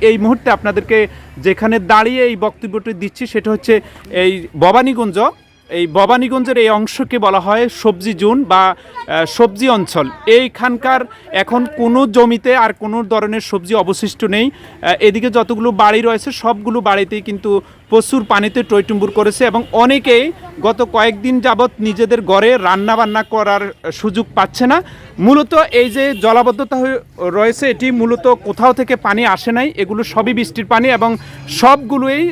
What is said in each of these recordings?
এই মুহূর্তে আপনাদেরকে যেখানে দাঁড়িয়ে এই বক্তব্যটি দিচ্ছি সেটা হচ্ছে এই ভবানীগঞ্জ এই ভবানীগঞ্জের এই অংশকে বলা হয় সবজি জোন বা সবজি অঞ্চল। এইখানকার এখন কোনো জমিতে আর কোনো ধরনের সবজি অবশিষ্ট নেই। এদিকে যতগুলো বাড়ি রয়েছে, সবগুলো বাড়িতেই কিন্তু প্রচুর পানিতে টইটুম্বুর করেছে এবং অনেকেই গত কয়েকদিন যাবৎ নিজেদের ঘরে রান্না বান্না করার সুযোগ পাচ্ছে না। মূলত এই যে জলাবদ্ধতা রয়েছে, এটি মূলত কোথাও থেকে পানি আসে নাই। এগুলো সবই বৃষ্টির পানি এবং সবগুলোই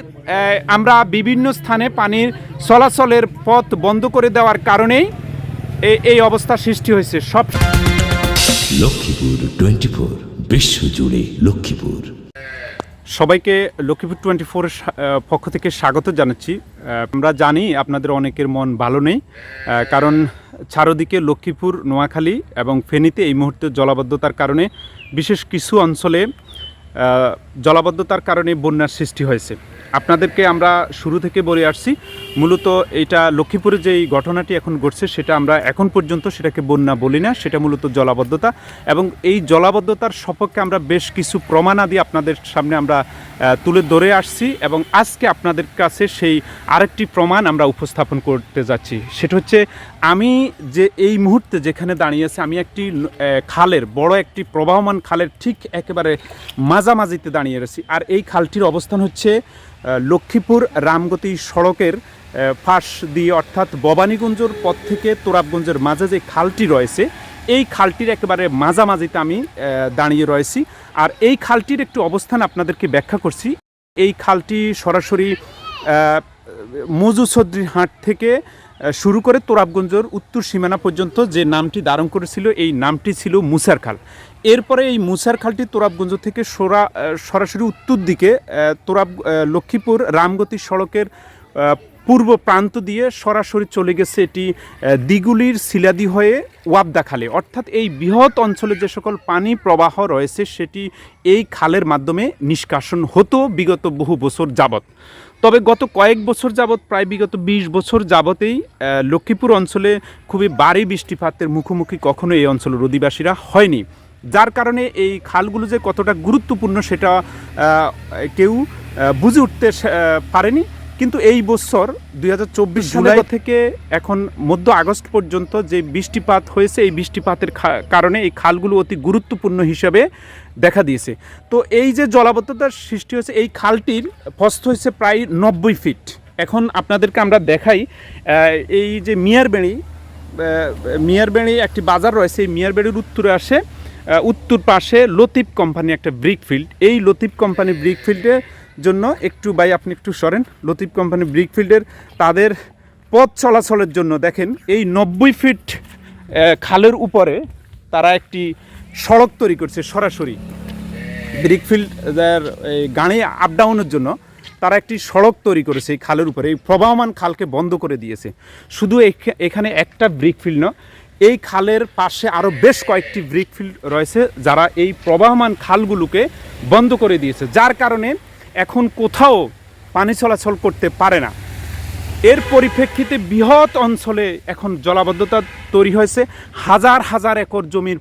আমরা বিভিন্ন স্থানে পানির চলাচলের পথ বন্ধ করে দেওয়ার কারণেই এই অবস্থা সৃষ্টি হয়েছে। সব লক্ষ্মীপুর টোয়েন্টি ফোর বিশ্বজুড়ে লক্ষ্মীপুর। সবাইকে লক্ষ্মীপুর টোয়েন্টি ফোর পক্ষ থেকে স্বাগত জানাচ্ছি। আমরা জানি আপনাদের অনেকের মন ভালো নেই কারণ চারদিকে লক্ষ্মীপুর নোয়াখালী এবং ফেনীতে এই মুহূর্তে জলাবদ্ধতার কারণে বিশেষ কিছু অঞ্চলে জলাবদ্ধতার কারণে বন্যার সৃষ্টি হয়েছে। আপনাদেরকে আমরা শুরু থেকে বলে আসছি। মূলত এটা লক্ষ্মীপুরে যেই ঘটনাটি এখন ঘটছে, সেটা আমরা এখন পর্যন্ত সেটাকে বন্যা বলি না, সেটা মূলত জলাবদ্ধতা। এবং এই জলাবদ্ধতার সপক্ষে আমরা বেশ কিছু প্রমাণাদি আপনাদের সামনে আমরা তুলে ধরে আসছি এবং আজকে আপনাদের কাছে সেই আরেকটি প্রমাণ আমরা উপস্থাপন করতে যাচ্ছি। সেটা হচ্ছে, আমি যে এই মুহূর্তে যেখানে দাঁড়িয়ে আছি, আমি একটি খালের, বড় একটি প্রবাহমান খালের ঠিক একেবারে মাঝামাঝিতে দাঁড়িয়ে রয়েছি। আর এই খালটির অবস্থান হচ্ছে লক্ষ্মীপুর রামগতি সড়কের পাশ দিয়ে অর্থাৎ ভবানীগঞ্জের পথ থেকে তোরাবগঞ্জের মাঝে যে খালটি রয়েছে এই খালটির একেবারে মাঝামাঝিতে আমি দাঁড়িয়ে রয়েছি। আর এই খালটির একটু অবস্থান আপনাদেরকে ব্যাখ্যা করছি। এই খালটি সরাসরি আহ, মজুসদ্রির হাট থেকে শুরু করে তোরাবগঞ্জের উত্তর সীমানা পর্যন্ত যে নামটি ধারণ করেছিল এই নামটি ছিল মুসার খাল। এরপরে এই মুসার খালটি তোরাবগঞ্জ থেকে সোরা সরাসরি উত্তর দিকে তোরাব লক্ষ্মীপুর রামগতি সড়কের পূর্ব প্রান্ত দিয়ে সরাসরি চলে গেছে এটি দিগুলির শিলাদি হয়ে ওয়াবদা খালে অর্থাৎ এই বৃহৎ অঞ্চলে যে সকল পানি প্রবাহ রয়েছে, সেটি এই খালের মাধ্যমে নিষ্কাশন হতো বিগত বহু বছর যাবৎ। তবে গত কয়েক বছর যাবৎ, প্রায় বিগত বিশ বছর যাবতেই লক্ষ্মীপুর অঞ্চলে খুবই ভারী বৃষ্টিপাতের মুখোমুখি কখনো এই অঞ্চলের অধিবাসীরা হয়নি। যার কারণে এই খালগুলো যে কতটা গুরুত্বপূর্ণ সেটা কেউ বুঝে উঠতে পারেনি। কিন্তু এই বছর দুই হাজার চব্বিশ জুলাই থেকে এখন মধ্য আগস্ট পর্যন্ত যে বৃষ্টিপাত হয়েছে এই বৃষ্টিপাতের খা- কারণে এই খালগুলো অতি গুরুত্বপূর্ণ হিসাবে দেখা দিয়েছে। তো এই যে জলাবদ্ধতার সৃষ্টি হয়েছে এই খালটির প্রস্থ হয়েছে প্রায় নব্বই ফিট। এখন আপনাদেরকে আমরা দেখাই এই যে মিয়ারবেড়ি মিয়ারবেড়ি একটি বাজার রয়েছে এই মিয়ারবেড়ির উত্তরে আসে উত্তর পাশে লতিফ কোম্পানি একটা ব্রিক ফিল্ড। এই লতিফ কোম্পানি ব্রিক ফিল্ডের জন্য একটু ভাই, আপনি একটু সরেন। লতিফ কোম্পানি ব্রিক ফিল্ডের তাদের পথ চলাচলের জন্য দেখেন, এই নব্বই ফিট খালের উপরে তারা একটি সড়ক তৈরি করছে সরাসরি। ব্রিকফিল্ড এই গাড়ি আপ ডাউনের জন্য তারা একটি সড়ক তৈরি করেছে এই খালের উপরে। এই প্রবাহমান খালকে বন্ধ করে দিয়েছে। শুধু এখানে একটা ব্রিকফিল্ড নয় এই খালের পাশে আরও বেশ কয়েকটি ব্রিকফিল্ড রয়েছে, যারা এই প্রবাহমান খালগুলোকে বন্ধ করে দিয়েছে। যার কারণে এখন কোথাও পানি চলাচল করতে পারে না। এর পরিপ্রেক্ষিতে বৃহৎ অঞ্চলে এখন জলাবদ্ধতা তৈরি হয়েছে। হাজার হাজার একর জমির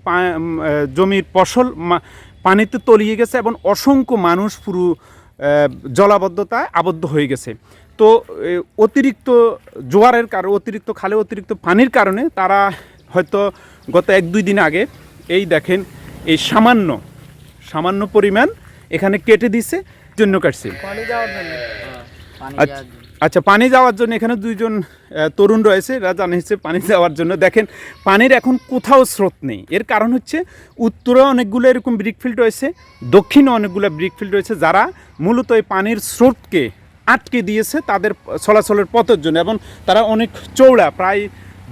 জমির ফসল পানিতে তলিয়ে গেছে এবং অসংখ্য মানুষ পুরো জলাবদ্ধতায় আবদ্ধ হয়ে গেছে। তো অতিরিক্ত জোয়ারের কারণে, অতিরিক্ত খালে, অতিরিক্ত পানির কারণে তারা হয়তো গত এক দুই দিন আগে এই দেখেন, এই সামান্য সামান্য পরিমাণ এখানে কেটে দিছে। জন্য কাটছে। পানি যাওয়ার জন্য। পানি আচ্ছা- আচ্ছা পানি যাওয়ার জন্য এখানে দুইজন তরুণ রয়েছে। এরা জানিয়েছে পানি যাওয়ার জন্য। দেখেন পানির এখন কোথাও স্রোত নেই। এর কারণ হচ্ছে উত্তরে অনেকগুলো এরকম ব্রিকফিল্ড রয়েছে দক্ষিণে অনেকগুলো ব্রিকফিল্ড রয়েছে যারা মূলত এই পানির স্রোতকে আটকে দিয়েছে তাদের চলাচলের পথের জন্য। এবং তারা অনেক চৌড়া প্রায়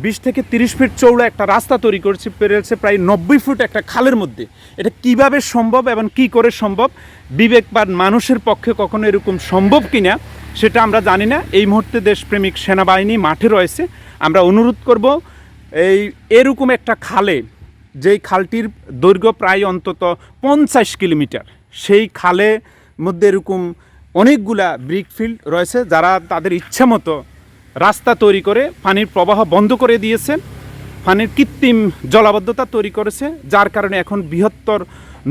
বিশ থেকে তিরিশ ফিট চৌড়া একটা রাস্তা তৈরি করেছে, পেরেছে প্রায় নব্বই ফুট একটা খালের মধ্যে। এটা কীভাবে সম্ভব এবং কি করে সম্ভব? বিবেকবান মানুষের পক্ষে কখনো এরকম সম্ভব কিনা, সেটা আমরা জানি না। এই মুহূর্তে দেশপ্রেমিক সেনাবাহিনী মাঠে রয়েছে। আমরা অনুরোধ করব, এই এরকম একটা খালে, যেই খালটির দৈর্ঘ্য প্রায় অন্তত পঞ্চাশ কিলোমিটার, সেই খালে মধ্যে এরকম অনেকগুলা ব্রিকফিল্ড রয়েছে। যারা তাদের ইচ্ছা মতো রাস্তা তৈরি করে, পানির প্রবাহ বন্ধ করে দিয়েছেন, পানির কৃত্রিম জলাবদ্ধতা তৈরি করেছে, যার কারণে এখন বৃহত্তর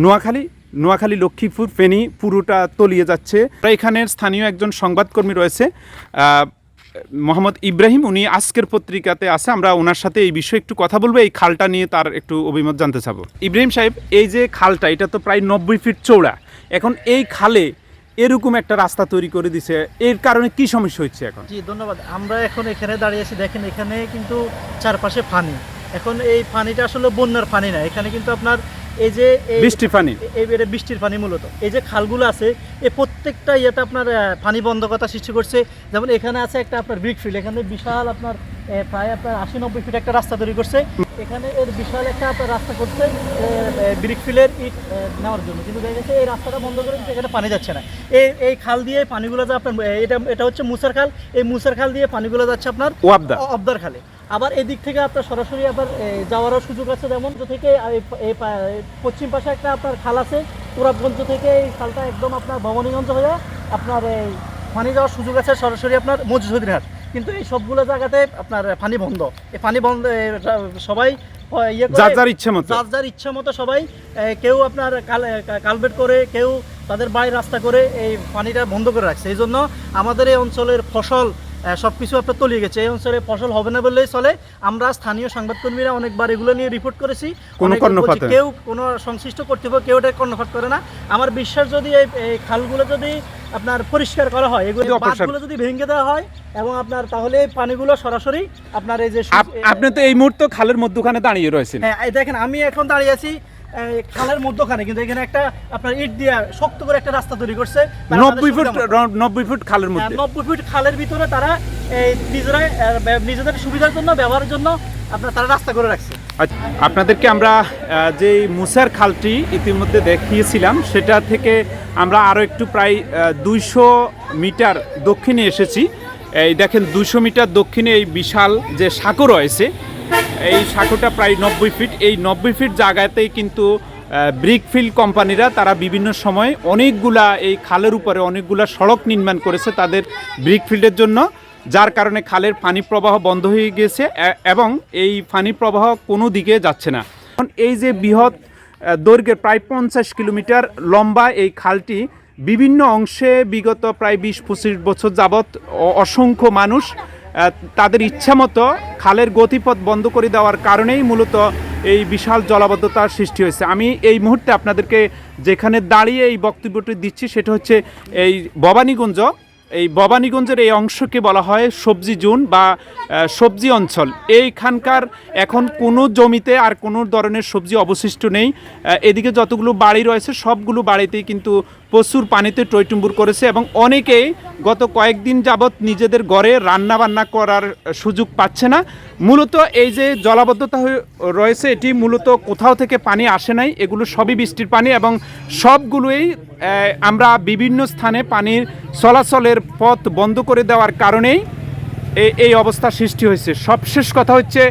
নোয়াখালী নোয়াখালী, লক্ষ্মীপুর, ফেনী পুরোটা তলিয়ে যাচ্ছে। এখানের স্থানীয় একজন সংবাদকর্মী রয়েছে মোহাম্মদ ইব্রাহিম। উনি আজকের পত্রিকাতে আছে, আমরা ওনার সাথে এই বিষয়ে একটু কথা বলব, এই খালটা নিয়ে তার একটু অভিমত জানতে চাবো। ইব্রাহিম সাহেব, এই যে খালটা, এটা তো প্রায় নব্বই ফিট চৌড়া এখন এই খালে এরকম একটা রাস্তা তৈরি করে দিছে। এর কারণে কি সমস্যা হচ্ছে এখন? জি, ধন্যবাদ। আমরা এখন এখানে দাঁড়িয়ে আছি। দেখেন, এখানে কিন্তু চারপাশে পানি। এখন এই পানিটা আসলে বন্যার পানি না। এখানে কিন্তু আপনার এই যে এই- বৃষ্টি পানি? এটা বৃষ্টির পানি মূলত। এই যে খালগুলো আছে এই প্রত্যেকটা ইয়েতে আপনার পানি বন্ধকতা সৃষ্টি করছে। যেমন এখানে আছে একটা আপনার ব্রিক ফিল্ড এখানে বিশাল আপনার প্রায় আপনার আশি নব্বই ফিট একটা রাস্তা তৈরি করছে। এখানে এর বিশাল একটা আপনার রাস্তা করছে ব্রিক ফিলের ইট নেওয়ার জন্য। কিন্তু দেখা গেছে এই রাস্তাটা বন্ধ করে দিচ্ছে, এখানে পানি যাচ্ছে না। এই এই খাল দিয়ে পানিগুলো যা আপনার এটা এটা হচ্ছে মুসার খাল। এই মুসার খাল দিয়ে পানিগুলো যাচ্ছে আপনার অবদার খালে। আবার এদিক থেকে আপনার সরাসরি আবার যাওয়ারও সুযোগ আছে যেমন থেকে পশ্চিম পাশে একটা আপনার খাল আছে তুরাবগঞ্জ থেকে এই খালটা একদম আপনার ভবানীগঞ্জ হয়ে আপনার এই পানি যাওয়ার সুযোগ আছে সরাসরি আপনার মজুসুদ্দিনহাট কিন্তু এই সবগুলো জায়গাতে আপনার পানি বন্ধ। এই পানি বন্ধ সবাই ইয়ে করে- যার যার ইচ্ছে মতো। যার যার ইচ্ছা মতো সবাই কেউ আপনার কাল কালবেট করে কেউ তাদের বাড়ি রাস্তা করে এই পানিটা বন্ধ করে রাখছে। এই জন্য আমাদের এই অঞ্চলের ফসল সব কিছু আপনার তলিয়ে গেছে। এই অঞ্চলে ফসল হবে না বললেই চলে। আমরা স্থানীয় সংবাদকর্মীরা অনেকবার এগুলো নিয়ে রিপোর্ট করেছি। কেউ কোনো সংশ্লিষ্ট কর্তৃপক্ষ কেউ এটা কর্ণপাত করে না। আমার বিশ্বাস যদি এই খালগুলো যদি আপনার পরিষ্কার করা হয় এগুলো যদি বাঁধগুলো যদি ভেঙে দেওয়া হয় এবং আপনার তাহলে এই পানিগুলো সরাসরি আপনার এই যে আপনি তো এই মুহূর্তে খালের মধ্যখানে দাঁড়িয়ে রয়েছেন। হ্যাঁ এই দেখেন আমি এখন দাঁড়িয়ে আছি খালের মধ্যখানে কিন্তু এখানে একটা আপনার ইট দিয়ে শক্ত করে একটা রাস্তা তৈরি করছে। নব্বই ফুট। নব্বই ফুট খালের মধ্যে। হ্যাঁ, নব্বই ফুট খালের ভিতরে তারা এই নিজেরাই নিজেদের সুবিধার জন্য ব্যবহারের জন্য আপনার তারা রাস্তা করে রাখছে। আচ্ছা, আপনাদেরকে আমরা যে মুসার খালটি ইতিমধ্যে দেখিয়েছিলাম সেটা থেকে আমরা আরও একটু প্রায় দুইশো মিটার দক্ষিণে এসেছি। এই দেখেন দুশো মিটার দক্ষিণে এই বিশাল যে সাঁকো রয়েছে এই সাঁকোটা প্রায় নব্বই ফিট এই নব্বই ফিট জায়গাতেই কিন্তু ব্রিকফিল্ড কোম্পানিরা তারা বিভিন্ন সময় অনেকগুলা এই খালের উপরে অনেকগুলা সড়ক নির্মাণ করেছে তাদের ব্রিকফিল্ডের জন্য, যার কারণে খালের পানি প্রবাহ বন্ধ হয়ে গেছে এবং এই পানি প্রবাহ কোনো দিকে যাচ্ছে না। এই যে বৃহৎ দৈর্ঘ্যের প্রায় পঞ্চাশ কিলোমিটার লম্বা এই খালটি বিভিন্ন অংশে বিগত প্রায় বিশ পঁচিশ বছর যাবৎ অসংখ্য মানুষ তাদের ইচ্ছা মতো খালের গতিপথ বন্ধ করে দেওয়ার কারণেই মূলত এই বিশাল জলাবদ্ধতার সৃষ্টি হয়েছে। আমি এই মুহূর্তে আপনাদেরকে যেখানে দাঁড়িয়ে এই বক্তব্যটি দিচ্ছি, সেটা হচ্ছে এই ভবানীগঞ্জ এই ভবানীগঞ্জের এই অংশকে বলা হয় সবজি জোন বা সবজি অঞ্চল। এইখানকার এখন কোনো জমিতে আর কোনো ধরনের সবজি অবশিষ্ট নেই। এদিকে যতগুলো বাড়ি রয়েছে, সবগুলো বাড়িতেই কিন্তু প্রচুর পানিতে টইটুম্বুর করেছে এবং অনেকেই গত কয়েকদিন যাবৎ নিজেদের ঘরে রান্না বান্না করার সুযোগ পাচ্ছে না। মূলত এই যে জলাবদ্ধতা রয়েছে, এটি মূলত কোথাও থেকে পানি আসে নাই। এগুলো সবই বৃষ্টির পানি এবং সবগুলোই আমরা বিভিন্ন স্থানে পানির চলাচলের পথ বন্ধ করে দেওয়ার কারণেই এই অবস্থা সৃষ্টি হয়েছে। সবশেষ কথা হচ্ছে,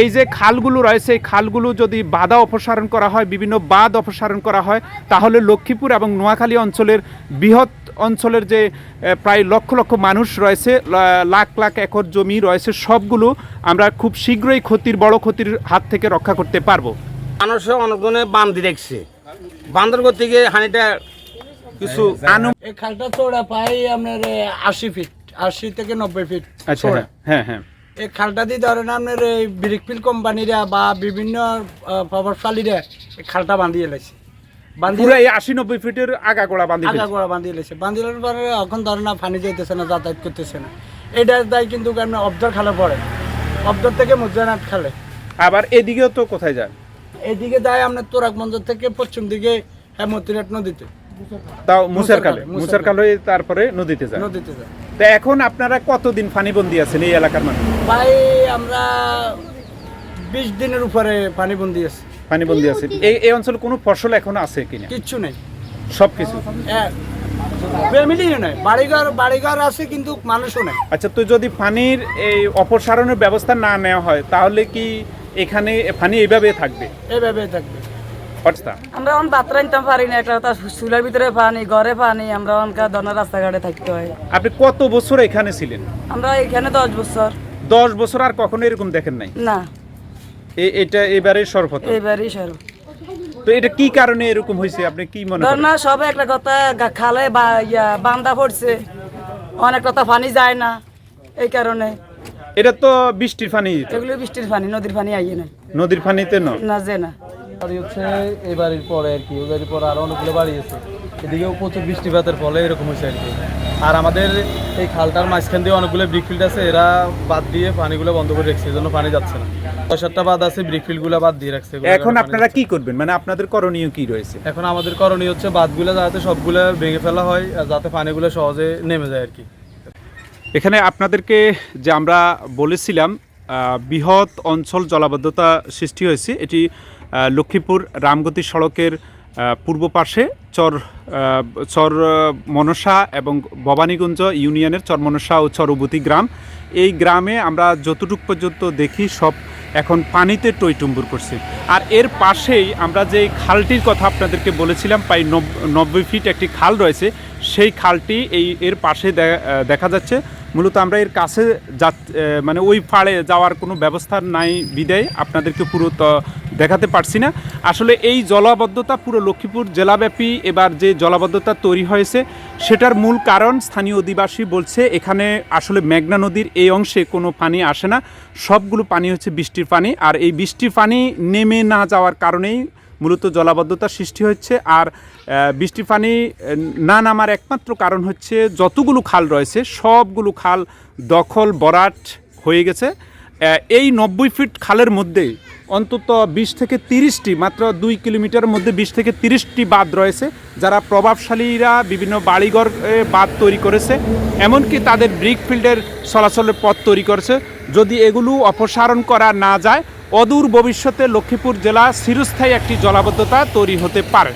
এই যে খালগুলো রয়েছে, এই খালগুলো যদি বাধা অপসারণ করা হয়, বিভিন্ন বাঁধ অপসারণ করা হয়, তাহলে লক্ষ্মীপুর এবং নোয়াখালী অঞ্চলের বৃহৎ অঞ্চলের যে প্রায় লক্ষ লক্ষ মানুষ রয়েছে লাখ লাখ একর জমি রয়েছে, সবগুলো আমরা খুব শীঘ্রই ক্ষতির, বড় ক্ষতির হাত থেকে রক্ষা করতে পারব। মানুষে অনেকজনে বান্ধি দেখছে। বান্ধর করতে গিয়ে হানিটা কিছু আনু এই খালটা চৌড়া পাই আপনার আশি ফিট আশি থেকে নব্বই ফিট আচ্ছা হ্যাঁ হ্যাঁ এই খালটা দিয়ে ধরেন আপনার এই ব্রিকফিল কোম্পানিরা বা বিভিন্ন প্রভাবশালীরা এই খালটা পুরো এই আশি নব্বই ফিটের আগা গোড়া বাঁধি আগা গোড়া বান্ধিয়ে এলেছে বান্ধিয়ে পরে এখন ধরেন না পানি যেতেছে না যাতায়াত করতেছে না। কিন্তু আপনার অবদর খালে পড়ে। অবদর থেকে খালে। আবার এদিকেও তো কোথায় যায়? এদিকে যায় আপনার তোরাক মঞ্জর থেকে পশ্চিম দিকে হ্যাঁ মতিরাট নদীতে। তাও মুসার কালে। মুসার মুসার কালে তারপরে নদীতে যায়। নদীতে যায়। তা এখন আপনারা কতদিন ফানিবন্দি আছেন এই এলাকার মানুষ? প্রায় আমরা বিশ দিনের উপরে পানি বন্দি আছে। পানিবন্দি আছে। এই এই অঞ্চলে কোনো ফসল এখন আছে কিনা? কিচ্ছু নেই। সব কিছু ফ্যামিলি নয় বাড়িঘর বাড়িঘর আছে কিন্তু মানুষও নেই। আচ্ছা তো যদি পানির এই অপসারণের ব্যবস্থা না নেওয়া হয় তাহলে কি এখানে পানি এইভাবে থাকবে? এভাবে থাকবে। আমরা এখন বাত রাখতে পারি না। একটা চুলার ভিতরে পানি ঘরে পানি। আমরা অনকার ধরনের রাস্তাঘাটে থাকতে হয়। আপনি কত বছর এখানে ছিলেন? আমরা এখানে দশ বছর। দশ বছর আর কখনো এরকম দেখেন নাই? না। এটা এবারে সর্বপ্রথম। এইবারই সর তো এটা কি কারণে এরকম হয়েছে? আপনি কি মনে করেন? না সবে একটা কথা খালে বা ইয়া বান্দা পড়ছে। অনেক কথা পানি যায় না এই কারণে। এটা তো বৃষ্টির পানি। এগুলো বৃষ্টির পানি নদীর পানি আইয়ে না নদীর পানিতে ন? না যে না। হচ্ছে এই বাড়ির পরে আর কি ওই বাড়ির পরে আরও অনেকগুলো বাড়ি আছে। এদিকেও প্রচুর বৃষ্টিপাতের ফলে এরকম হয়েছে আর কি। আর আমাদের এই খালটার মাঝখান দিয়ে অনেকগুলো ব্রিকফিল্ড আছে এরা বাদ দিয়ে পানিগুলো বন্ধ করে রাখছে জন্য পানি যাচ্ছে না। ছয় সাতটা বাদ আছে ব্রিকফিল্ডগুলো বাদ দিয়ে রাখছে এখন আপনারা কি করবেন? মানে আপনাদের করণীয় কি রয়েছে? এখন আমাদের করণীয় হচ্ছে বাঁধগুলো যাতে সবগুলো ভেঙে ফেলা হয় আর যাতে পানিগুলো সহজে নেমে যায় আর কি। এখানে আপনাদেরকে যে আমরা বলেছিলাম আহ, বৃহৎ অঞ্চল জলাবদ্ধতা সৃষ্টি হয়েছে এটি লক্ষ্মীপুর রামগতি সড়কের পূর্ব পাশে চর চর মনসা এবং ভবানীগঞ্জ ইউনিয়নের চর মনসা ও চরবতী গ্রাম। এই গ্রামে আমরা যতটুক পর্যন্ত দেখি সব এখন পানিতে টইটুম্বুর করছে। আর এর পাশেই আমরা যে খালটির কথা আপনাদেরকে বলেছিলাম, প্রায় নব- নব্বই ফিট একটি খাল রয়েছে, সেই খালটি এই, এর পাশে দেখা যাচ্ছে। মূলত আমরা এর কাছে যা মানে ওই পাড়ে যাওয়ার কোনো ব্যবস্থা নাই বিদায়। আপনাদেরকে পুরো দেখাতে পারছি না। আসলে এই জলাবদ্ধতা পুরো লক্ষ্মীপুর জেলাব্যাপী এবার যে জলাবদ্ধতা তৈরি হয়েছে, সেটার মূল কারণ স্থানীয় অধিবাসী বলছে, এখানে আসলে মেঘনা নদীর এই অংশে কোনো পানি আসে না। সবগুলো পানি হচ্ছে বৃষ্টির পানি। আর এই বৃষ্টির পানি নেমে না যাওয়ার কারণেই মূলত জলাবদ্ধতা সৃষ্টি হচ্ছে আর আহ, বৃষ্টির পানি না নামার একমাত্র কারণ হচ্ছে যতগুলো খাল রয়েছে সবগুলো খাল দখল বরাট হয়ে গেছে। এই নব্বই ফিট খালের মধ্যে অন্তত বিশ থেকে তিরিশটি মাত্র দুই কিলোমিটারের মধ্যে বিশ থেকে তিরিশটি বাঁধ রয়েছে যারা প্রভাবশালীরা বিভিন্ন বাড়িঘর বাঁধ তৈরি করেছে। এমনকি তাদের ব্রিক ফিল্ডের চলাচলের পথ তৈরি করেছে। যদি এগুলো অপসারণ করা না যায় অদূর ভবিষ্যতে লক্ষ্মীপুর জেলা চিরস্থায়ী একটি জলাবদ্ধতা তৈরি হতে পারে।